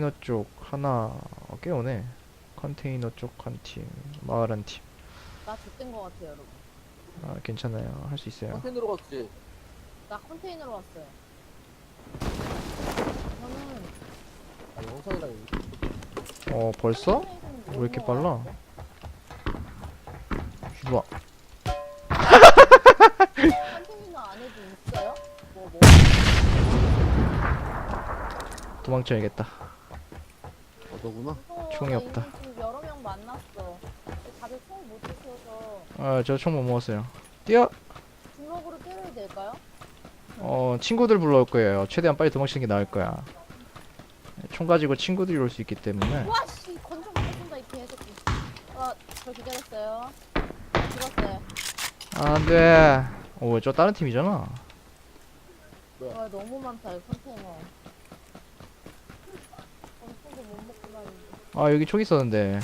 컨테이너 쪽 하나 어, 꽤 오네. 컨테이너 쪽 한 팀, 마을 한 팀. 나 죽된 거 같아요, 여러분. 아, 괜찮아요. 할 수 있어요. 컨테이너로 갔지. 나 컨테이너로 왔어요. 저는 아, 영상이랑 어, 벌써? 컨테이너는 왜 이렇게 너무 빨라? 와요. 좋아. 컨테이너 안에도 있어요? 뭐, 뭐. 도망쳐야겠다. 어, 너구나? 무서워. 총이 나 없다. 지금 여러 명 만났어. 근데 다들 총을 못 주셔서 아, 저 총 못 먹었어요. 뛰어! 주먹으로 때려도 될까요? 어, 친구들 불러올 거예요. 최대한 빨리 도망치는 게 나을 거야. 총 가지고 친구들이 올 수 있기 때문에. 와, 씨! 건총 맞춘다, 이 개새끼. 어, 저 기다렸어요. 죽었어요. 안 돼. 오, 저 다른 팀이잖아. 와, 너무 많다, 이 컨테이너. 건총도 못 먹고 다니는데. 아, 여기 총 있었는데.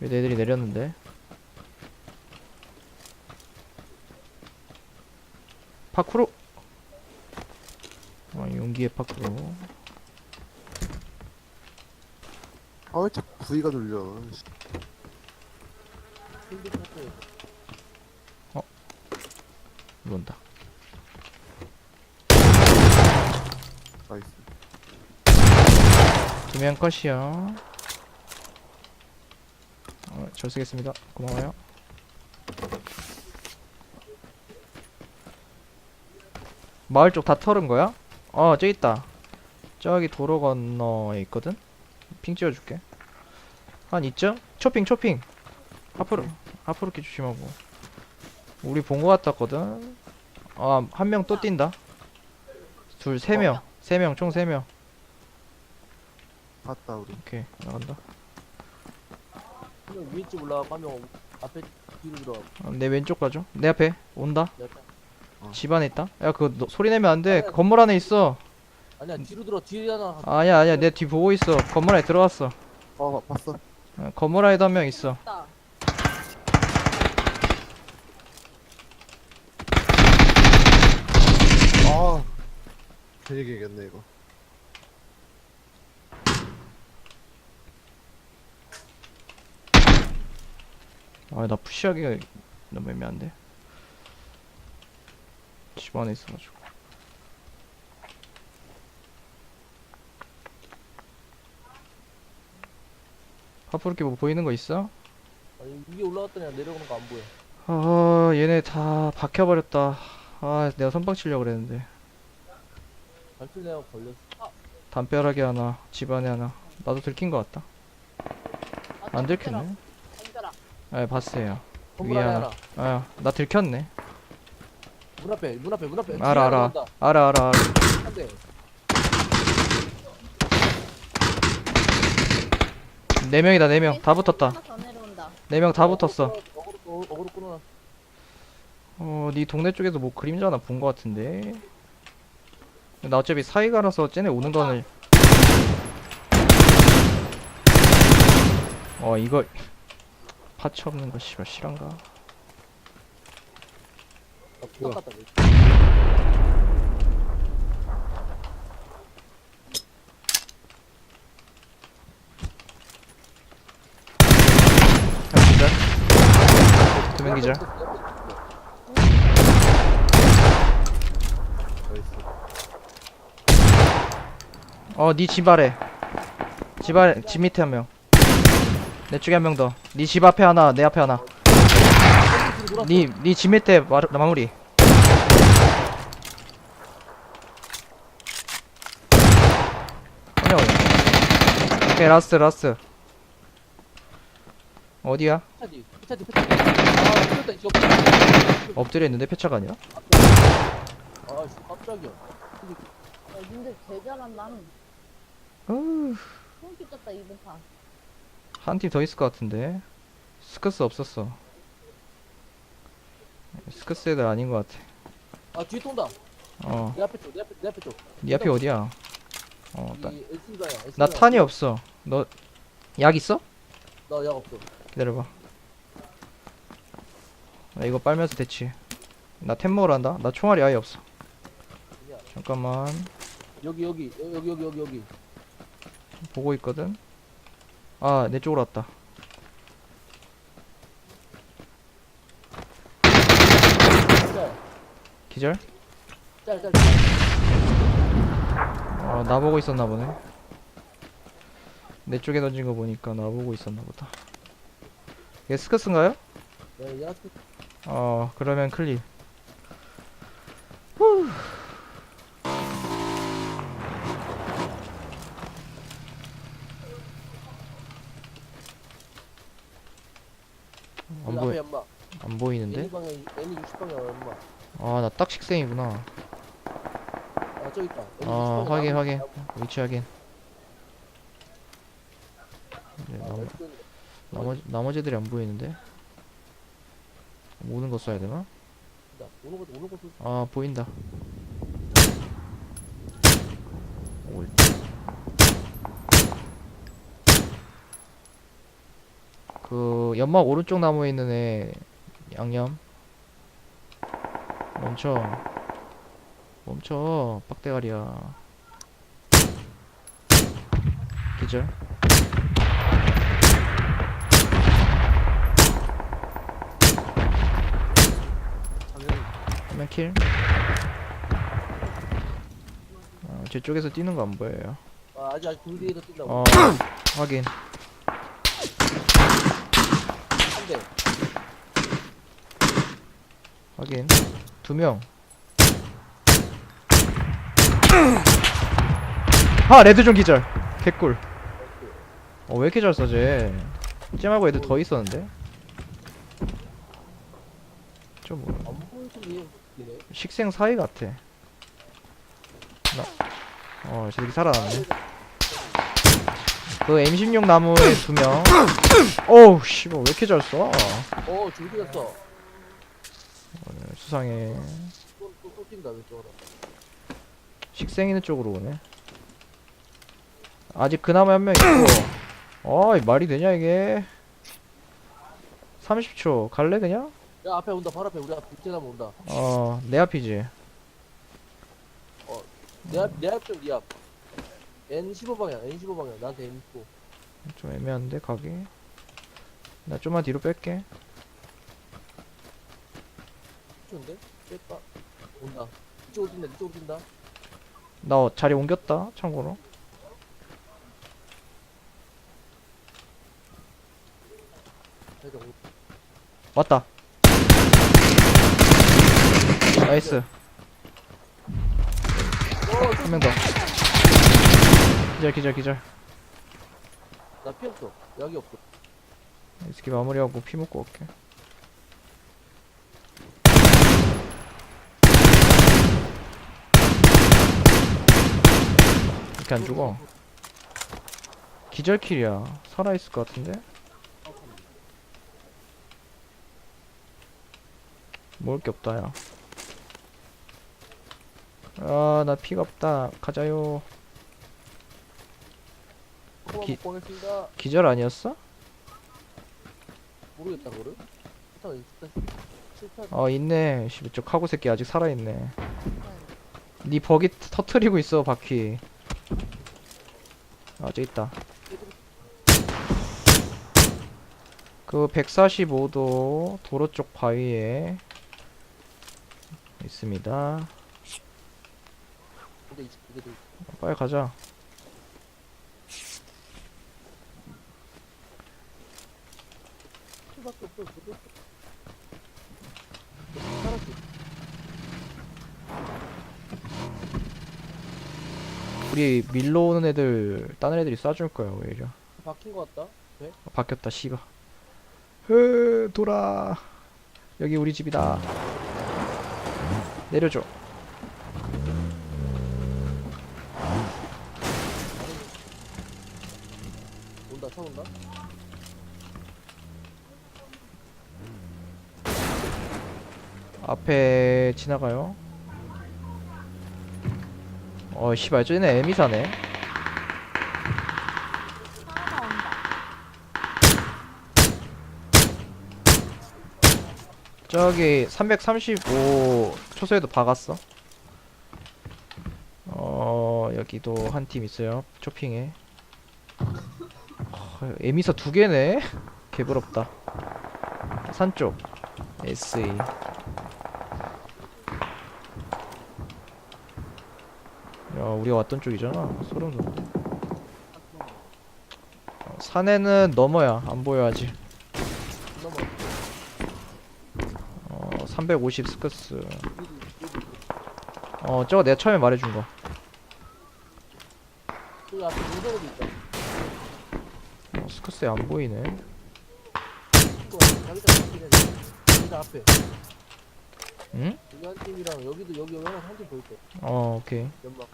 왜 애들이 내렸는데? 파쿠로! 아, 용기의 파쿠로. 아, 왜 자꾸 V가 눌려. 포트. 이건다. 나이스. 두 명 컷이요. 어, 잘 쓰겠습니다. 고마워요. 마을 쪽 다 털은 거야? 어, 저기 있다. 저기 도로 건너에 있거든? 핑 찍어줄게. 한 이쯤? 초핑, 초핑. 앞으로, 앞으로 이렇게 조심하고. 우리 본 거 같았거든? 아, 한 명 또 뛴다. 둘, 세 명. 세 명, 총세 명. 봤다, 우리. 오케이, 나간다. 한명 위에 집 올라가고 한 명 앞에 뒤로 들어가. 어, 내 왼쪽 가죠. 내 앞에 온다. 내 앞에. 집 안에 있다. 야, 그거 너- 소리 내면 안 돼. 건물 안에 있어. 아니야 뒤로 들어 뒤에 하나. 아니야, 아니야. 내 뒤 보고 있어. 건물 안에 들어갔어. 어, 봤어. 어, 건물 안에도 한 명 있어. 있다. 아, 괜히 얘기했네, 이거. 아, 나 푸시하기가 너무 애매한데. 집 안에 있어가지고. 파프르키 뭐 보이는 거 있어? 아니 위에 올라갔더니 내려오는 거 안 보여. 아, 얘네 다 박혀버렸다. 아, 내가 선빵 치려고 그랬는데. 내가 걸렸어. 담벼락에 하나, 집 안에 하나. 나도 들킨 것 같다. 아, 안 들켰네. 아, 봤어요. 건물 위에 안에 하나. 하나. 아, 나 들켰네. 문 앞에 문 앞에 문 앞에. 뒤에 알아, 하나 알아. 나온다. 알아, 알아, 알아. 한 대. 네 명이다, 네 명. 다 붙었다. 하나 더 내려온다. 네 명 다 붙었어. 어그로 어그로 어그로 끊어. 어, 네 동네 쪽에서 뭐 그림자 하나 본 것 같은데. 나 어차피 사이가라서 쟤네 오는 거는. 어, 이걸. 파츠 없는 거 씨발 실한가? 나 뭐야? 기절. 두명 기절. 나이스. 어, 니 집 아래. 집 아래, 집 밑에 한 명. 내 쪽에 한 명 더. 니 집 앞에 하나, 내 앞에 하나. 니, 니집 밑에 마, 마무리. 어디야. 오케이, 라스트, 라스트. 어디야? 피차지 피차지 피차지. 아 풀렸다 이거. 엎드려 있는데 폐차가 아니야? 아씨 깜짝이야. 야, 님들 개 잘한다. 어, 손 찢었다, 이번 판. 한 팀 더 있을 것 같은데. 스커스 없었어. 스커스 애들 아닌 것 같아. 아 뒤에 또 온다. 어, 내 앞에 쪽, 내 앞에 내 앞에 쪽. 니 앞에 어디야? 어, 나, 이 SV가야. 나 탄이 없어. 너, 약 있어? 나약 없어. 기다려봐. 나 이거 빨면서 대치. 나 템 먹으러 한다. 나 총알이 아예 없어. 잠깐만 여기 여기 여기 여기 여기 여기. 보고 있거든. 아 내 쪽으로 왔다. 기절? 짤, 짤, 짤. 어, 나 보고 있었나 보네. 내 쪽에 던진 거 보니까 나 보고 있었나 보다. 얘 스커스인가요? 네, 야, 그- 어, 그러면 클리. 안 방향, N 60 방향 연마. 아, 나 딱 식생이구나. 아, 저기 있다. 60 아, 확인, 확인. 위치 확인. 이제 아, 나머, 나머지 나머지들이 안 보이는데? 오는 거 써야 되나? 있다. 오는 거, 오는 거 쏠- 아 보인다. 올. 그 연막 오른쪽 나무에 있는 애 양념. 멈춰. 멈춰. 빡대가리야. 기절. 한명 킬. 어, 제 쪽에서 뛰는 거 안 보여요. 아, 아직 아직 불 뒤에서 뛴다고. 어, 확인. 한 대. 확인. 두 명. 아, 레드존 기절. 개꿀. 어, 왜 이렇게 잘 써제? 쟤말고 애들 더 있었는데? 좀 뭐. 식생 사이 같아. 나, 어, 저기 살아남네. 그 M16 나무에 두 명. 어우, 씨발, 왜 이렇게 잘 써? 어, 줄 뛰었어. 수상해. 또, 또, 또 뛴다, 왼쪽으로. 식생 있는 쪽으로 오네. 아직 그나마 한 명 있고. 어이, 말이 되냐, 이게. 30초. 갈래, 그냥? 야, 앞에 온다, 바로 앞에. 우리 앞에 밑에나무 온다. 어, 내 앞이지. 내 앞, 내앞 좀, 네 앞. N 15 방향, N 15 방향. 나한테 N 15. 좀 애매한데, 가기. 나 좀만 뒤로 뺄게. 좋은데? 뺄까? 온다. 이쪽으로 뛴다, 이쪽으로 뛴다. 나 어, 자리 옮겼다, 참고로. 왔다. 나이스. 어, 한 명 더. 기절, 기절, 기절. 나피 없어. 약이 없어. 이 새끼 마무리하고 피 먹고 올게. 이렇게 안 죽어. 기절킬이야. 살아있을 것 같은데? 먹을 게 없다, 야. 아, 나 피가 없다. 가자요. 기-. 기절 아니었어? 모르겠다, 그거를. 일단, 일단, 실패. 어 있네 씨, 저 카고 새끼 아직 살아있네 니 버기 터- 터트리고 있어 바퀴 아 저기 있다. 그 145도 도로 쪽 바위에 있습니다. 빨리 가자 수밖에 없어. 그거. 살았지. 우리 밀러 오는 애들 다른 애들이 쏴줄 거야 오히려 바뀐 거 같다. 어, 바뀌었다 씨가 흐 돌아 여기 우리 집이다 내려줘 온다, 차 온다. 앞에 지나가요. 어, 씨발, 쟤네 에미사네. 저기 335 초소에도 박았어. 어 여기도 한 팀 있어요. 쇼핑에. 어, 에미사 두 개네. 개부럽다. 산 쪽. SE. 우리가 왔던 쪽이잖아. 소름 돋네. 어, 산에는 넘어야 안 보여 아직. 어, 350 스커스. 어, 저거 내가 처음에 말해준 거. 앞에 있다. 어, 스커스에 안 보이네. 친구가 자기장 앞에 자기장 앞에. 응? 한 팀이랑 여기도 여기 여기 한팀 보일 때. 어, 오케이. 연막.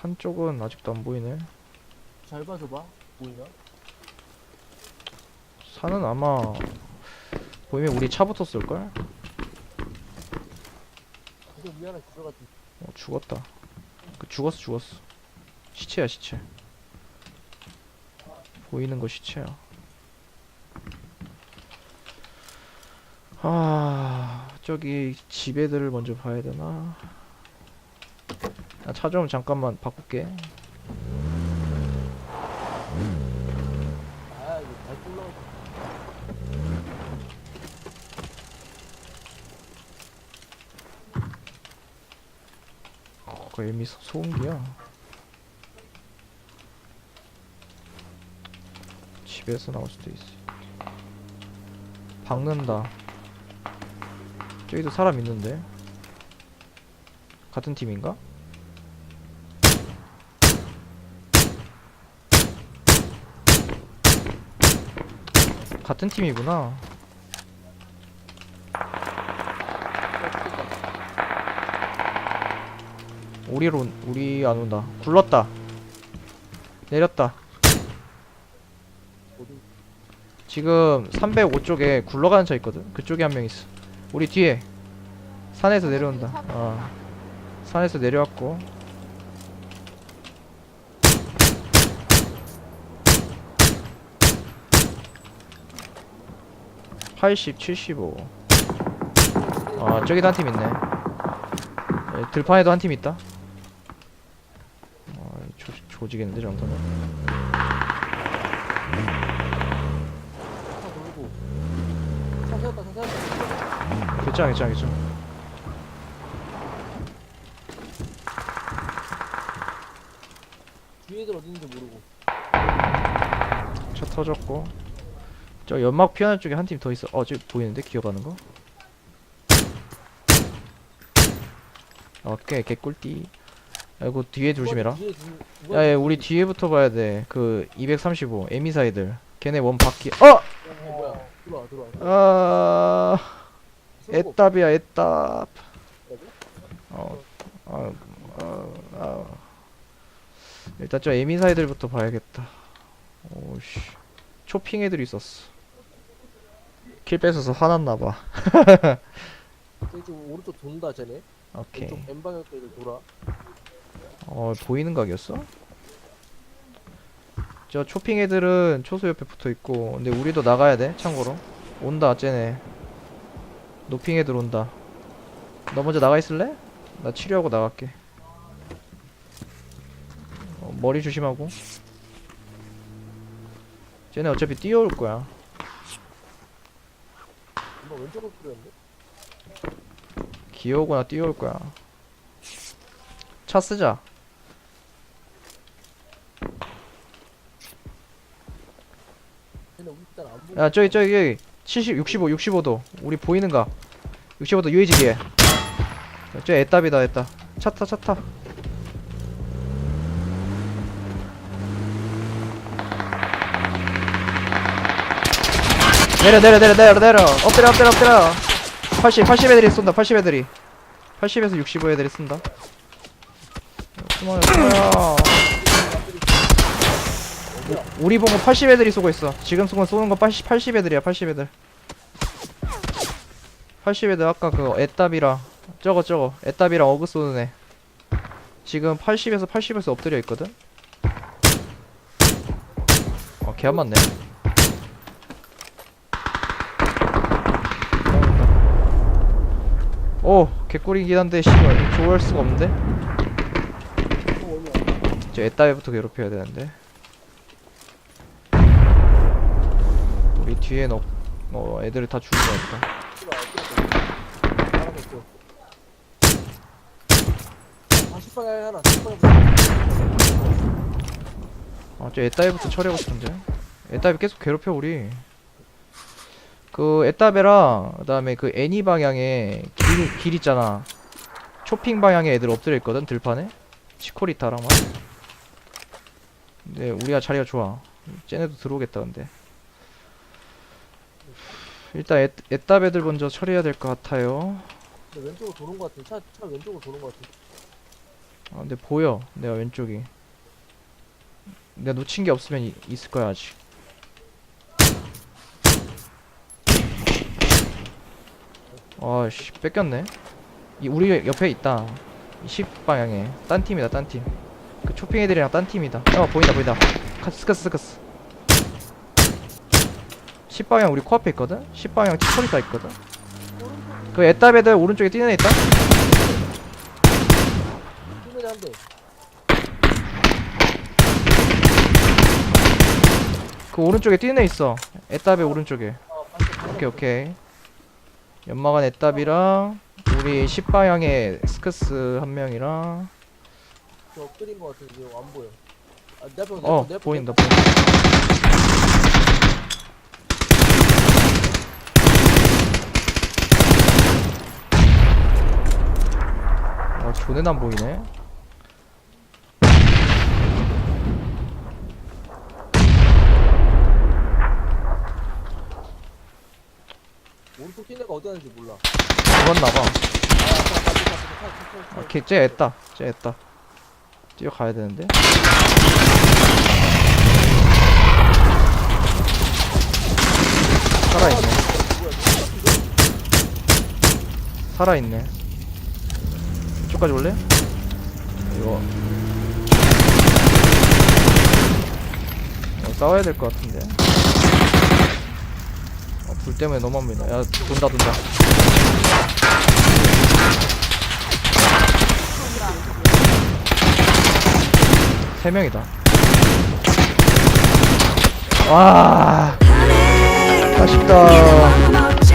산 쪽은 아직도 안 보이네. 잘 봐서 봐. 보이나? 산은 아마 보이면 우리 차부터 쏠걸? 계속 미안해 들어갔지. 어, 죽었다. 그 죽었어, 죽었어. 시체야, 시체. 보이는 거 시체야. 아, 저기 집 애들을 먼저 봐야 되나? 나차좀 잠깐만 바꿀게. 아그 소- 소음기야. 집에서 나올 수도 있어. 박는다. 저기도 사람 있는데. 같은 팀인가? 같은 팀이구나. 우리로 온- 우리 안 온다. 굴렀다. 내렸다. 지금 305쪽에 굴러가는 차 있거든. 그쪽에 한 명 있어. 우리 뒤에 산에서 내려온다. 어. 산에서 내려왔고. (80) (75) 아 저기도 한 팀 있네. 예, 들판에도 한 팀 있다. 아 조, 조지겠는데 정도면. 괜찮아 괜찮아 괜찮아. 뒤에 애들 어디 있는지 모르고. 차 터졌고 저 연막 피하는 쪽에 한 팀 더 있어 어 저기 보이는데 기어가는 거 오케이 개꿀띠 아이고 뒤에 조심해라 두- 누가 야야 우리 뒤에부터 봐야 돼 그 235 에미사이들 걔네 원 바퀴 어! 어, 뭐야? 들어와 들어와. 아 쏘고. 애답이야 애답? 어, 아, 아, 아. 일단 저 에미사이들부터 봐야겠다. 오씨, 초핑 애들이 있었어. 킬 뺏어서 화났나봐. 저기 좀 오른쪽 돈다 쟤네. 오케이. 왼쪽 N 방향 애들 돌아. 어, 보이는 각이었어? 저 초핑 애들은 초소 옆에 붙어 있고, 근데 우리도 나가야 돼. 참고로. 온다, 쟤네. 노핑 애들 온다. 너 먼저 나가 있을래? 나 치료하고 나갈게. 어, 머리 조심하고. 쟤네 어차피 뛰어올 거야. 왼쪽으로 뿌렸는데? 기어오거나 뛰어올 거야. 차 쓰자. 쟤네 우리 일단 안 보고. 야 저기 저기 저기 70 65 65도 우리 보이는 가 65도 유해지 뒤에 저 애답이다 애답 차 타 차 타 내려 내려 내려 내려 내려 엎드려 엎드려 엎드려 80 80 애들이 쏜다 80 애들이 80에서 65 애들이 쏜다 숨어요 숨어요 우리 보고 80 애들이 쏘고 있어. 지금 쏘는 쏘는 거 80, 80 애들이야, 80 애들. 80 애들 아까 그 애답이랑 저거 저거 애답이랑 어그 쏘는 애. 지금 80에서 80에서 엎드려 있거든. 어, 개안 맞네. 오 개꿀이긴 한데 씨발 좋아할 수가 없는데? 저 애따위부터 괴롭혀야 되는데. 우리 뒤엔 없.. 어 애들을 다 죽인 것 같다. 아저 애따위부터 처리하고 싶은데? 애따위 계속 괴롭혀 우리 그 애따베랑 그 다음에 그 애니 방향에 길, 길 있잖아. 쇼핑 방향에 애들 엎드려 있거든 들판에? 치코리타랑 막 근데 우리가 자리가 좋아. 쟤네도 들어오겠다 근데. 일단 애, 애따베들 먼저 처리해야 될 것 같아요. 왼쪽으로 도는 것 같아. 차, 차 왼쪽으로 도는 것 같아. 아 근데 보여 내가 왼쪽이. 내가 놓친 게 없으면 이- 있을 거야 아직 아씨 뺏겼네. 이 우리 옆에 있다. 이 10방향에. 딴 팀이다 딴팀그 쇼핑 애들이랑 딴 팀이다. 어 보인다 보인다. 카- 스커스 스커스. 10방향 우리 코앞에 있거든? 10방향 치코리타 있거든? 그 애따베들 오른쪽에 뛰는 애 있다. 그 오른쪽에 뛰는 애 있어. 애따베 오른쪽에. 오케이 오케이 연막한 애답이랑 우리 10방향에 스크스 한 명이랑 저 끓인 것 같은데 이거 안 보여. 아, 내 앞에, 내어 앞에, 내 앞에, 보인다 내 앞에. 보인다 아 존에 안 보이네 하는지 몰라. 죽었나봐. 아, 오케이, 쟤 했다. 쟤 했다. 뛰어가야 되는데. 살아있네. 살아있네. 이쪽까지 올래? 이거. 어, 싸워야 될 것 같은데. 불 때문에 너무 안 보인다. 야 돈다 돈다. 세 명이다. 와 아쉽다